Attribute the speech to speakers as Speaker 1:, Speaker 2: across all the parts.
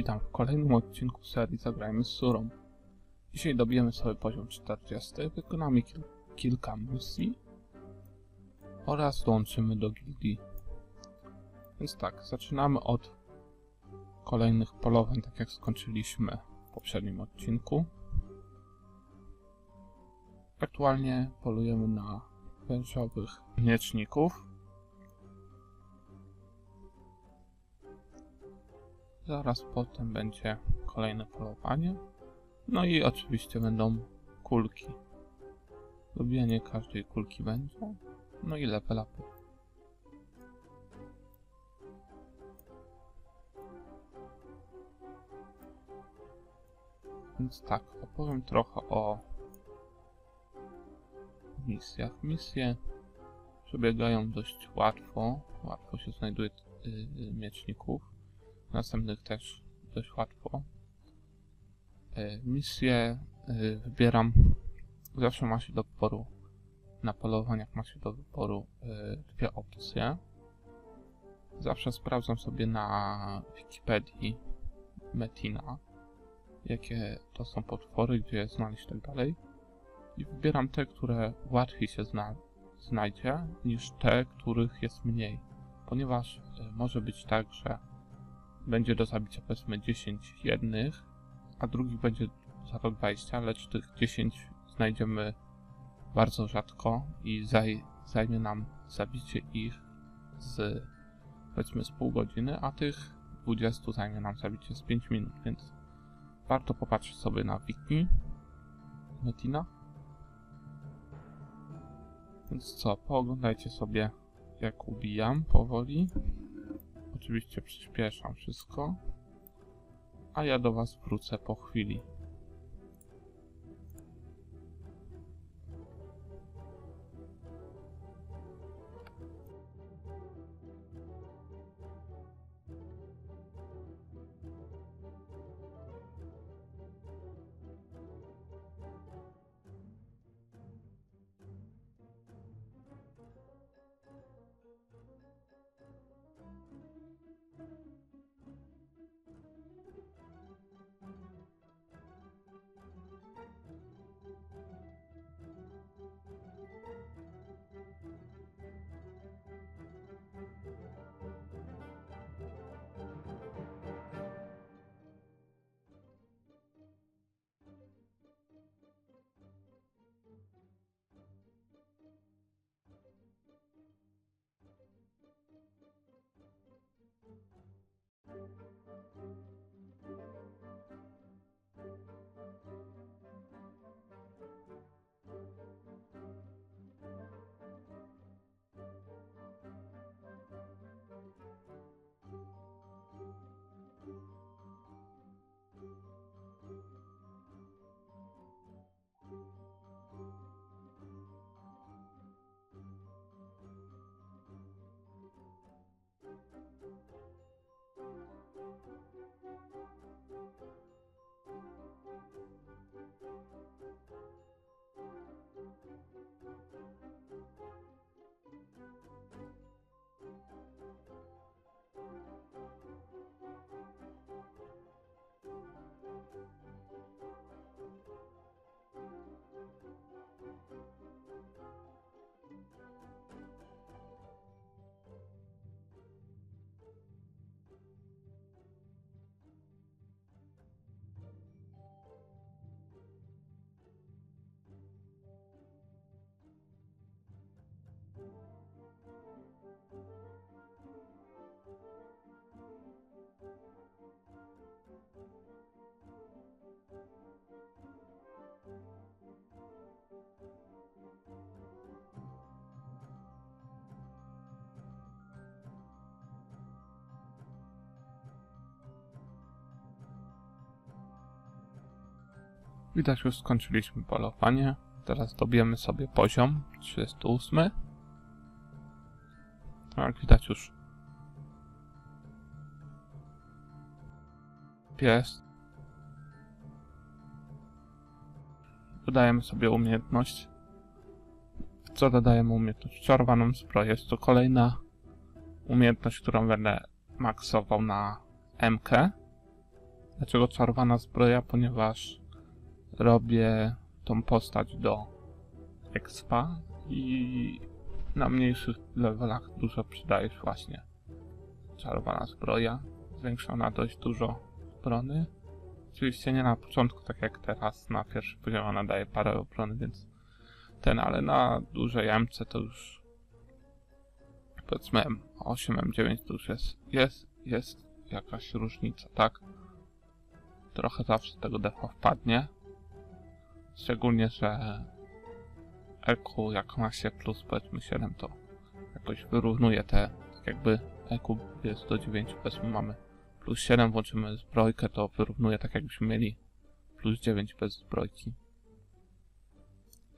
Speaker 1: Witam w kolejnym odcinku serii Zagrajmy z Surą. Dzisiaj dobijemy sobie poziom 40, wykonamy kil kilka misji oraz dołączymy do gildii. Więc tak, zaczynamy od kolejnych polowań, tak jak skończyliśmy w poprzednim odcinku. Aktualnie polujemy na wężowych mieczników. Zaraz potem będzie kolejne polowanie. No i oczywiście będą kulki. Dobijanie każdej kulki będzie. No i level upy. Więc tak, opowiem trochę o misjach. Misje przebiegają dość łatwo. Łatwo się znajduje yy, mieczników. Następnych też dość łatwo. Yy, misje wybieram. Zawsze ma się do wyboru na polowaniach ma się do wyboru yy, dwie opcje. Zawsze sprawdzam sobie na Wikipedii Metina, jakie to są potwory, gdzie je znaleźć tak dalej. I wybieram te, które łatwiej się zna znajdzie, niż te, których jest mniej. Ponieważ y, może być tak, że będzie do zabicia powiedzmy 10 jednych, a drugich będzie za to 20, lecz tych 10 znajdziemy bardzo rzadko i zaj zajmie nam zabicie ich z powiedzmy z pół godziny, a tych 20 zajmie nam zabicie z 5 minut, więc warto popatrzeć sobie na wiki Metina. Więc co, pooglądajcie sobie jak ubijam powoli. Oczywiście przyspieszam wszystko. A ja do was wrócę po chwili. thank you Widać już skończyliśmy polowanie. Teraz dobijemy sobie poziom 38. Jak widać już pies. Dodajemy sobie umiejętność. Co dodajemy umiejętność? Czerwoną zbroję. Jest to kolejna umiejętność, którą będę maksował na MK. Dlaczego czarowana zbroja? Ponieważ robię tą postać do expa i na mniejszych levelach dużo przydaje się właśnie czarowana zbroja. Zwiększona dość dużo obrony. Oczywiście nie na początku, tak jak teraz, na pierwszym poziomie ona daje parę obrony, więc ten, ale na dużej MC to już powiedzmy M8, M9 to już jest, jest, jest jakaś różnica, tak? Trochę zawsze tego defa wpadnie. Szczególnie, że EQ jak ma się plus powiedzmy 7 to jakoś wyrównuje te, tak jakby EQ jest do 9 powiedzmy mamy plus 7 włączymy zbrojkę to wyrównuje tak jakbyśmy mieli plus 9 bez zbrojki.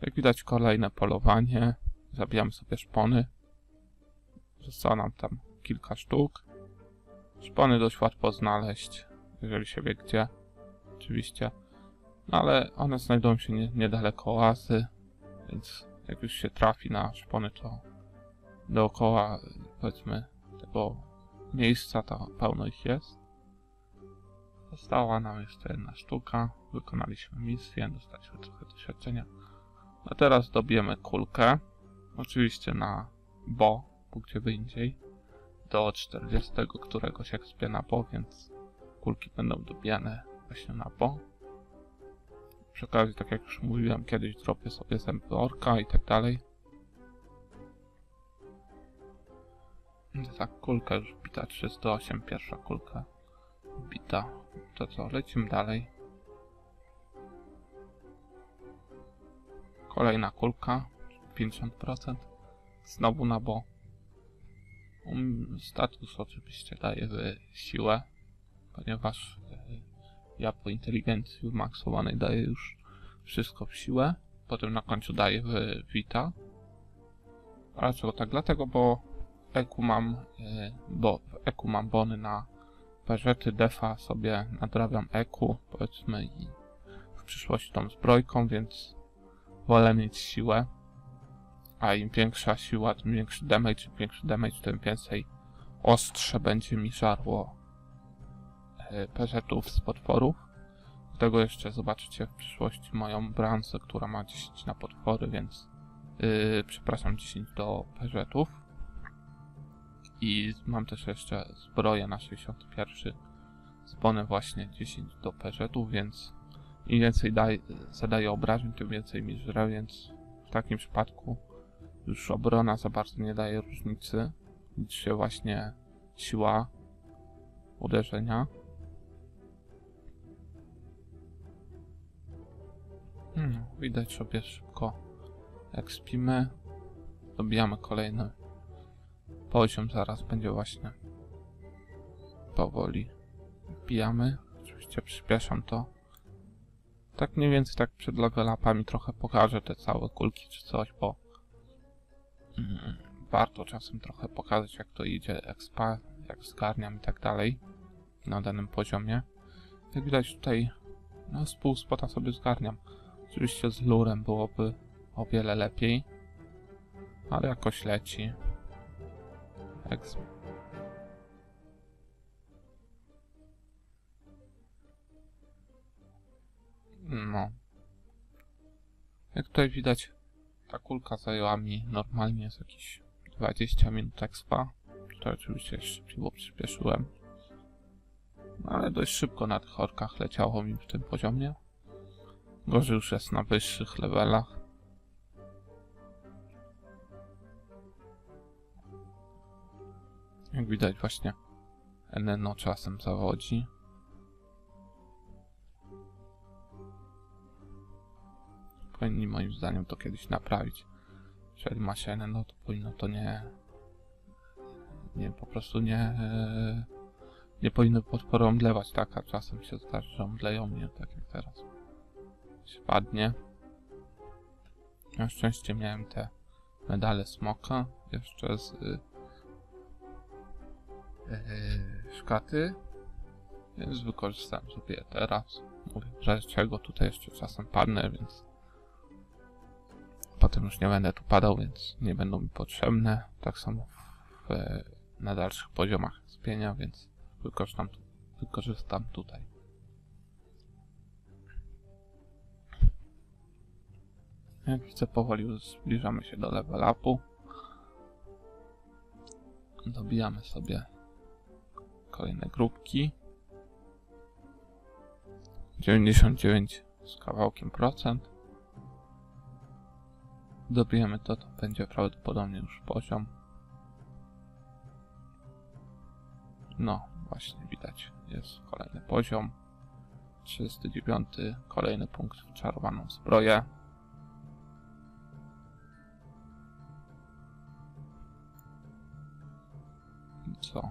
Speaker 1: Jak widać kolejne polowanie, zabijamy sobie szpony. Zostało nam tam kilka sztuk. Szpony dość łatwo znaleźć, jeżeli się wie gdzie, oczywiście. No ale one znajdują się nie, niedaleko oazy, więc jak już się trafi na szpony, to dookoła, powiedzmy, tego miejsca to pełno ich jest. Została nam jeszcze jedna sztuka. Wykonaliśmy misję, dostaliśmy trochę doświadczenia. A teraz dobijemy kulkę. Oczywiście na bo, gdzie by indziej. Do 40 któregoś ekspie na bo, więc kulki będą dobijane właśnie na bo. Przy okazji, tak jak już mówiłem, kiedyś dropię sobie zęby orka i tak dalej. Tak, kulka już bita 308, pierwsza kulka bita. To co, lecimy dalej. Kolejna kulka, 50%. Znowu na bo. Um, status oczywiście daje siłę, ponieważ e, ja po inteligencji wymaksowanej daję już wszystko w siłę. Potem na końcu daję w Vita. A dlaczego tak? Dlatego, bo EQ mam, e, bo w EQ mam bony na parzety defa sobie nadrabiam EQ, powiedzmy, i w przyszłości tą zbrojką, więc wolę mieć siłę. A im większa siła, tym większy damage, im większy damage, tym więcej ostrze będzie mi żarło e, parzetów z potworów. Tego jeszcze zobaczycie w przyszłości moją branżę, która ma 10 na potwory, więc yy, przepraszam, 10 do parzetów. I mam też jeszcze zbroję na 61 zbonę właśnie 10 do peżetów, więc im więcej daj, zadaje obrażeń, tym więcej mi żre, więc w takim przypadku już obrona za bardzo nie daje różnicy. Liczy się właśnie siła uderzenia. Widać sobie szybko jak spimy. Dobijamy kolejny poziom zaraz będzie właśnie powoli wbijamy. Oczywiście przyspieszam to. Tak mniej więcej tak przed level upami trochę pokażę te całe kulki czy coś, bo mm, warto czasem trochę pokazać jak to idzie expa, jak zgarniam i tak dalej na danym poziomie. Jak widać tutaj no z pół spota sobie zgarniam. Oczywiście z lurem byłoby o wiele lepiej, ale jakoś leci. Exp. No. Jak tutaj widać, ta kulka zajęła mi normalnie jest jakieś 20 minut expa. Tutaj oczywiście szybciej przyspieszyłem. No ale dość szybko na tych orkach leciało mi w tym poziomie. Gorzej już jest na wyższych levelach. Jak widać właśnie NNO czasem zawodzi. Powinni moim zdaniem to kiedyś naprawić. Jeżeli ma się NNO, to powinno to nie... Nie, po prostu nie... Nie powinno potwory omdlewać, tak? A czasem się zdarzy, że omdleją mnie, tak jak teraz. Się padnie. Na szczęście miałem te medale smoka jeszcze z yy, szkaty, więc wykorzystałem sobie je teraz. Mówię, że czego tutaj jeszcze czasem padnę, więc potem już nie będę tu padał, więc nie będą mi potrzebne. Tak samo w, na dalszych poziomach spienia, więc wykorzystam, wykorzystam tutaj. Jak widzę, powoli zbliżamy się do level upu. Dobijamy sobie kolejne grupki. 99 z kawałkiem procent. Dobijemy to, to będzie prawdopodobnie już poziom. No, właśnie widać, jest kolejny poziom. 39, kolejny punkt w czarowaną zbroję. Co?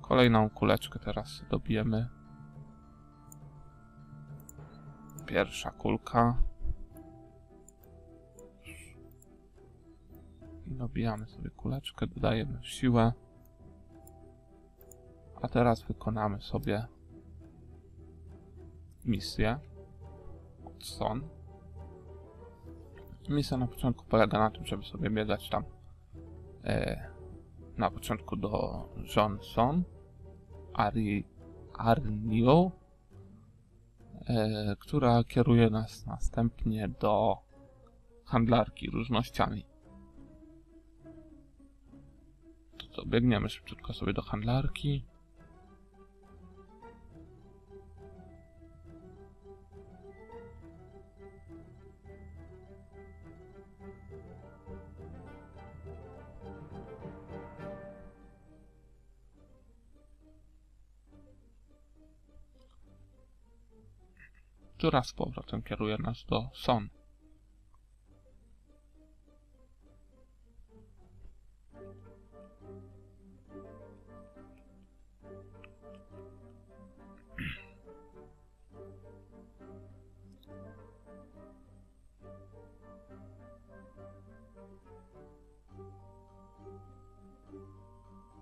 Speaker 1: Kolejną kuleczkę teraz dobijemy. Pierwsza kulka. I dobijamy sobie kuleczkę, dodajemy siłę. A teraz wykonamy sobie misję od Son. Misja na początku polega na tym, żeby sobie biegać tam e, na początku do Johnson, Ari, Arnio, e, która kieruje nas następnie do handlarki różnościami. To biegniemy szybciutko sobie do handlarki. Która z powrotem kieruje nas do Son.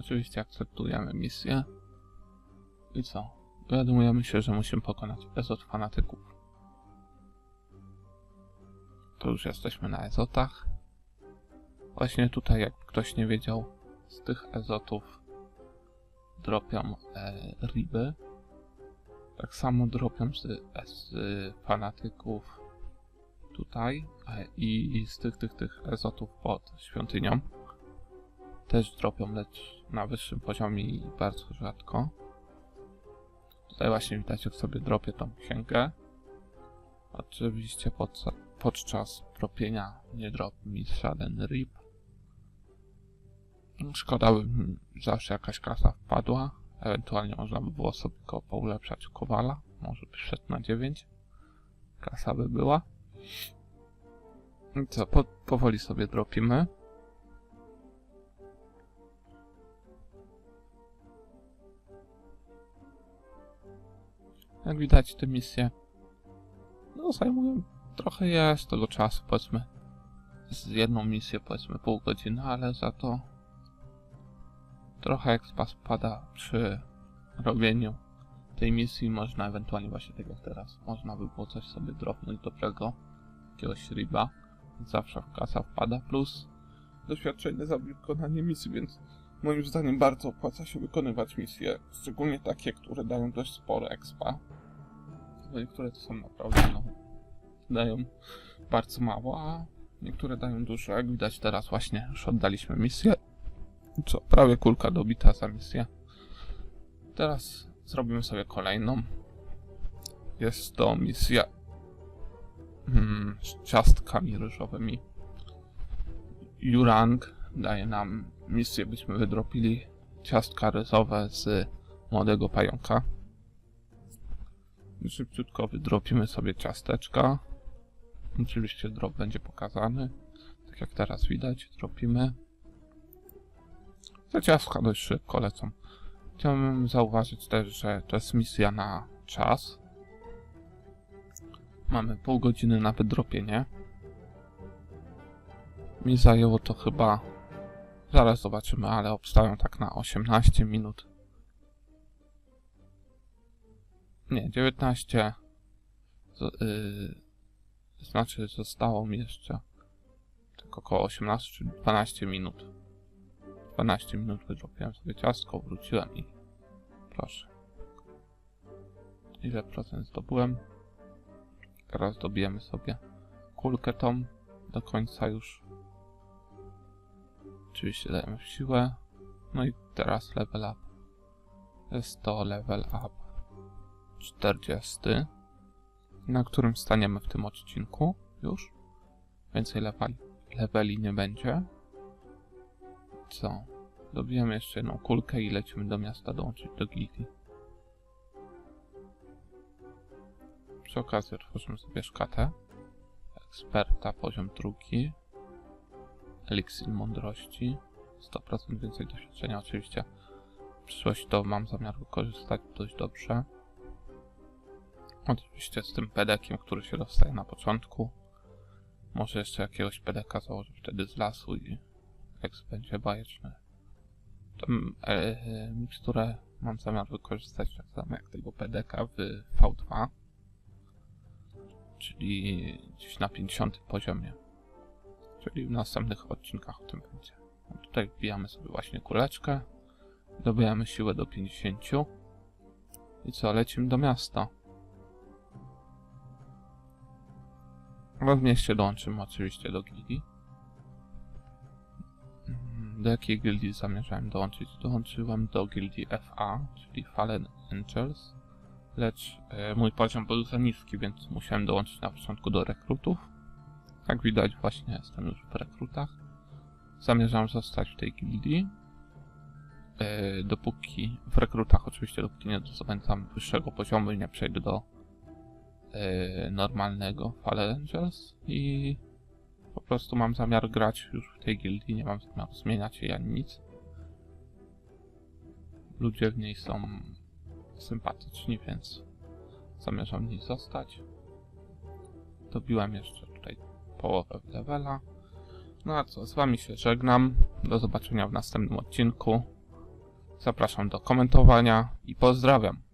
Speaker 1: Oczywiście akceptujemy misję. I co? Dowiadujemy się, że musimy pokonać Ezot fanatyków. To już jesteśmy na Ezotach. Właśnie tutaj, jak ktoś nie wiedział, z tych Ezotów dropią e. Tak samo dropią z, e, z fanatyków tutaj e, i z tych, tych, tych Ezotów pod świątynią. Też dropią, lecz na wyższym poziomie i bardzo rzadko. Tutaj właśnie widać, jak sobie dropię tą księgę. Oczywiście pod, podczas dropienia nie dropi mi żaden rip. Szkoda by zawsze jakaś klasa wpadła. Ewentualnie można by było sobie go poulepszać Kowala. Może by szedł na 9. Klasa by była. I co, po, powoli sobie dropimy. Jak widać, te misje no, zajmują trochę jest tego czasu, powiedzmy. Z jedną misję, powiedzmy, pół godziny, ale za to trochę expa spada przy robieniu tej misji. Można ewentualnie właśnie tak jak teraz, można by było coś sobie dropnąć dobrego, jakiegoś riba. Zawsze w kasa wpada, plus doświadczenie za wykonanie misji, więc moim zdaniem bardzo opłaca się wykonywać misje, szczególnie takie, które dają dość spore expa niektóre to są naprawdę, no, dają bardzo mało, a niektóre dają dużo. Jak widać teraz właśnie już oddaliśmy misję. Co, prawie kulka dobita za misję. Teraz zrobimy sobie kolejną. Jest to misja hmm, z ciastkami ryżowymi. Jurang daje nam misję, byśmy wydropili ciastka ryżowe z młodego pająka. Szybciutko wydropimy sobie ciasteczka. Oczywiście drop będzie pokazany. Tak jak teraz widać, dropimy. Te ciastka dość szybko lecą. Chciałbym zauważyć też, że to jest misja na czas. Mamy pół godziny na wydropienie. Mi zajęło to chyba... Zaraz zobaczymy, ale obstawiam tak na 18 minut. Nie, 19. Z, yy, znaczy, zostało mi jeszcze tylko około 18 czy 12 minut. 12 minut wydropiłem sobie ciastko, wróciłem i proszę. Ile procent zdobyłem? Teraz dobijemy sobie kulkę tą. do końca już. Oczywiście dajemy w siłę. No i teraz level up. Jest to level up 40, na którym staniemy w tym odcinku już. Więcej leveli, nie będzie. Co? Dobijemy jeszcze jedną kulkę i lecimy do miasta dołączyć do gildii. Przy okazji otworzymy sobie szkatę. Eksperta, poziom drugi. Eliksir mądrości. 100% więcej doświadczenia oczywiście. W przyszłości to mam zamiar wykorzystać dość dobrze. Oczywiście z tym pedekiem, który się dostaje na początku. Może jeszcze jakiegoś pedeka założę wtedy z lasu i eks będzie bajeczny. Tą e, e, miksturę mam zamiar wykorzystać tak samo jak tego pedeka w V2. Czyli gdzieś na 50 poziomie. Czyli w następnych odcinkach o tym będzie. No tutaj wbijamy sobie właśnie kuleczkę. Dobijamy siłę do 50. I co, lecimy do miasta. No w mieście dołączymy oczywiście do gildii. Mm, Do jakiej gildii zamierzałem dołączyć? Dołączyłem do gildii FA, czyli Fallen Angels. Lecz e, mój poziom był za niski, więc musiałem dołączyć na początku do rekrutów. Jak widać właśnie jestem już w rekrutach. Zamierzam zostać w tej gildii. E, dopóki w rekrutach oczywiście dopóki nie zdobędę wyższego poziomu i nie przejdę do e, normalnego Fallen Angels i po prostu mam zamiar grać już w tej gildii, nie mam zamiaru zmieniać jej ani nic. Ludzie w niej są sympatyczni, więc zamierzam w niej zostać. Dobiłem jeszcze tutaj połowę levela. No a co, z wami się żegnam. Do zobaczenia w następnym odcinku. Zapraszam do komentowania i pozdrawiam.